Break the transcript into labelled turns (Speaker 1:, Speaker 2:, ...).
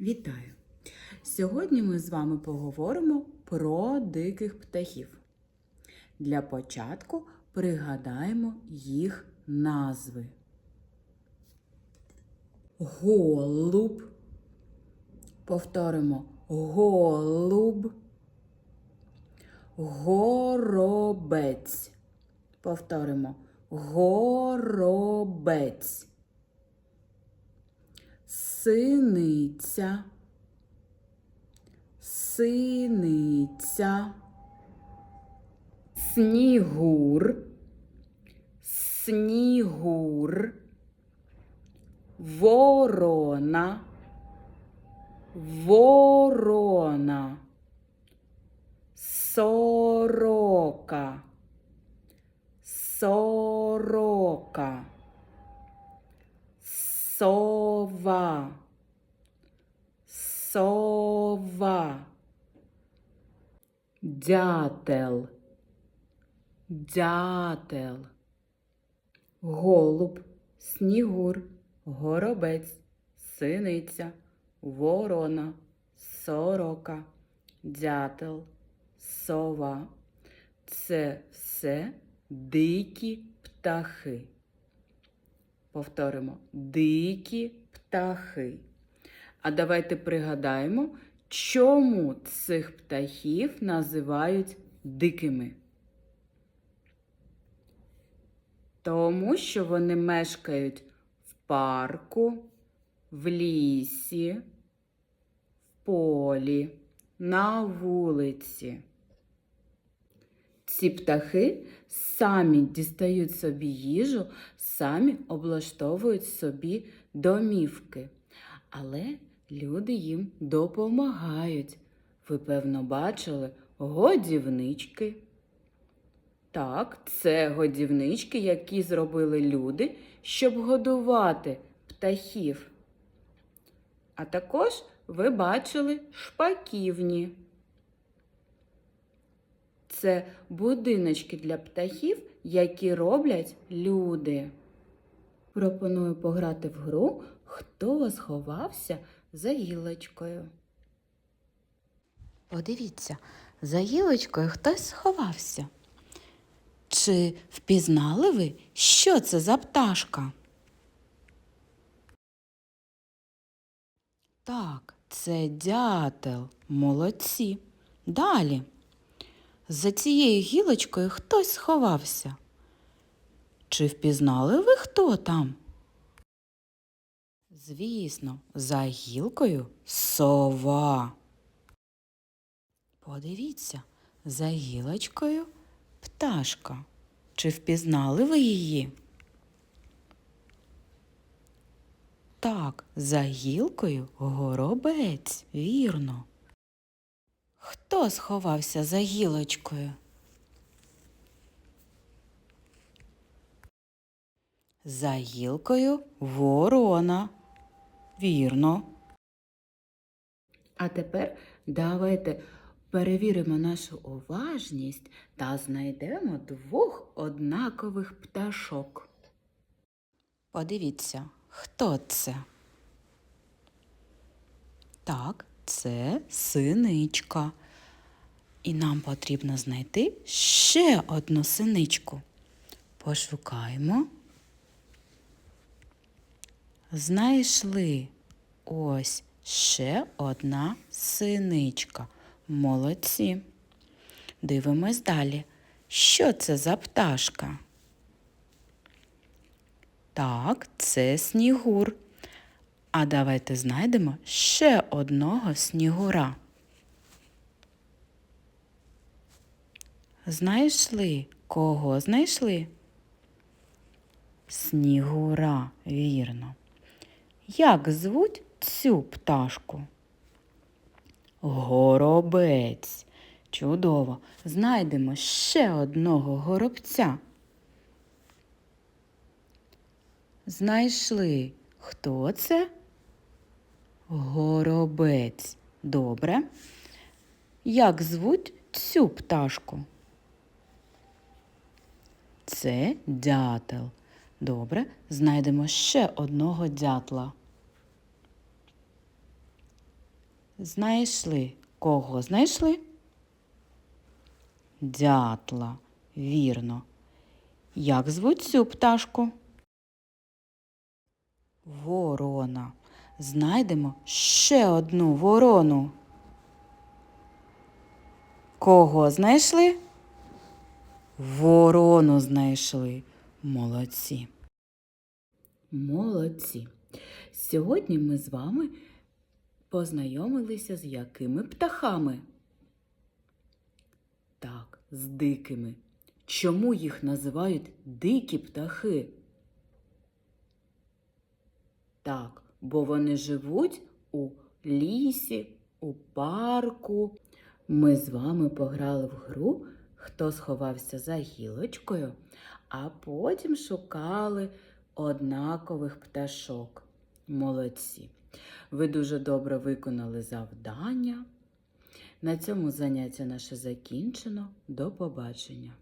Speaker 1: Вітаю! Сьогодні ми з вами поговоримо про диких птахів. Для початку пригадаємо їх назви. Голуб. Повторимо голуб. Горобець. Повторимо горобець. Синиця. Синиця. Снігур. Снігур. Ворона. Ворона. Сорока. Сорока. Сова. Дятел. Дятел. Голуб, снігур, горобець, синиця, ворона, сорока, дятел, сова. Це все дикі птахи. Повторимо дикі птахи. А давайте пригадаємо, чому цих птахів називають дикими. Тому що вони мешкають в парку, в лісі, в полі, на вулиці. Ці птахи самі дістають собі їжу, самі облаштовують собі домівки. Але люди їм допомагають. Ви, певно, бачили годівнички. Так, це годівнички, які зробили люди, щоб годувати птахів. А також ви бачили шпаківні. Це будиночки для птахів, які роблять люди. Пропоную пограти в гру, хто сховався за гілочкою.
Speaker 2: Подивіться, за гілочкою хтось сховався. Чи впізнали ви, що це за пташка? Так, це дятел. Молодці. Далі. За цією гілочкою хтось сховався. Чи впізнали ви, хто там? Звісно, за гілкою сова. Подивіться, за гілочкою пташка. Чи впізнали ви її? Так, за гілкою горобець, вірно. Хто сховався за гілочкою? За гілкою ворона. Вірно.
Speaker 1: А тепер давайте перевіримо нашу уважність та знайдемо двох однакових пташок.
Speaker 2: Подивіться, хто це? Так, це синичка. І нам потрібно знайти ще одну синичку. Пошукаємо. Знайшли ось ще одна синичка. Молодці. Дивимось далі. Що це за пташка? Так, це снігур. А давайте знайдемо ще одного снігура. Знайшли? Кого знайшли? Снігура, вірно. Як звуть цю пташку? Горобець. Чудово. Знайдемо ще одного горобця. Знайшли. Хто це? Горобець. Добре. Як звуть цю пташку? Це дятел. Добре, знайдемо ще одного дятла. знайшли. Кого знайшли? Дятла, вірно. Як звуть цю пташку? Ворона. Знайдемо ще одну ворону. Кого знайшли? Ворону знайшли. Молодці.
Speaker 1: Молодці. Сьогодні ми з вами познайомилися з якими птахами? Так, з дикими. Чому їх називають дикі птахи? Так, бо вони живуть у лісі, у парку. Ми з вами пограли в гру, хто сховався за гілочкою, а потім шукали однакових пташок. Молодці. Ви дуже добре виконали завдання. На цьому заняття наше закінчено. До побачення.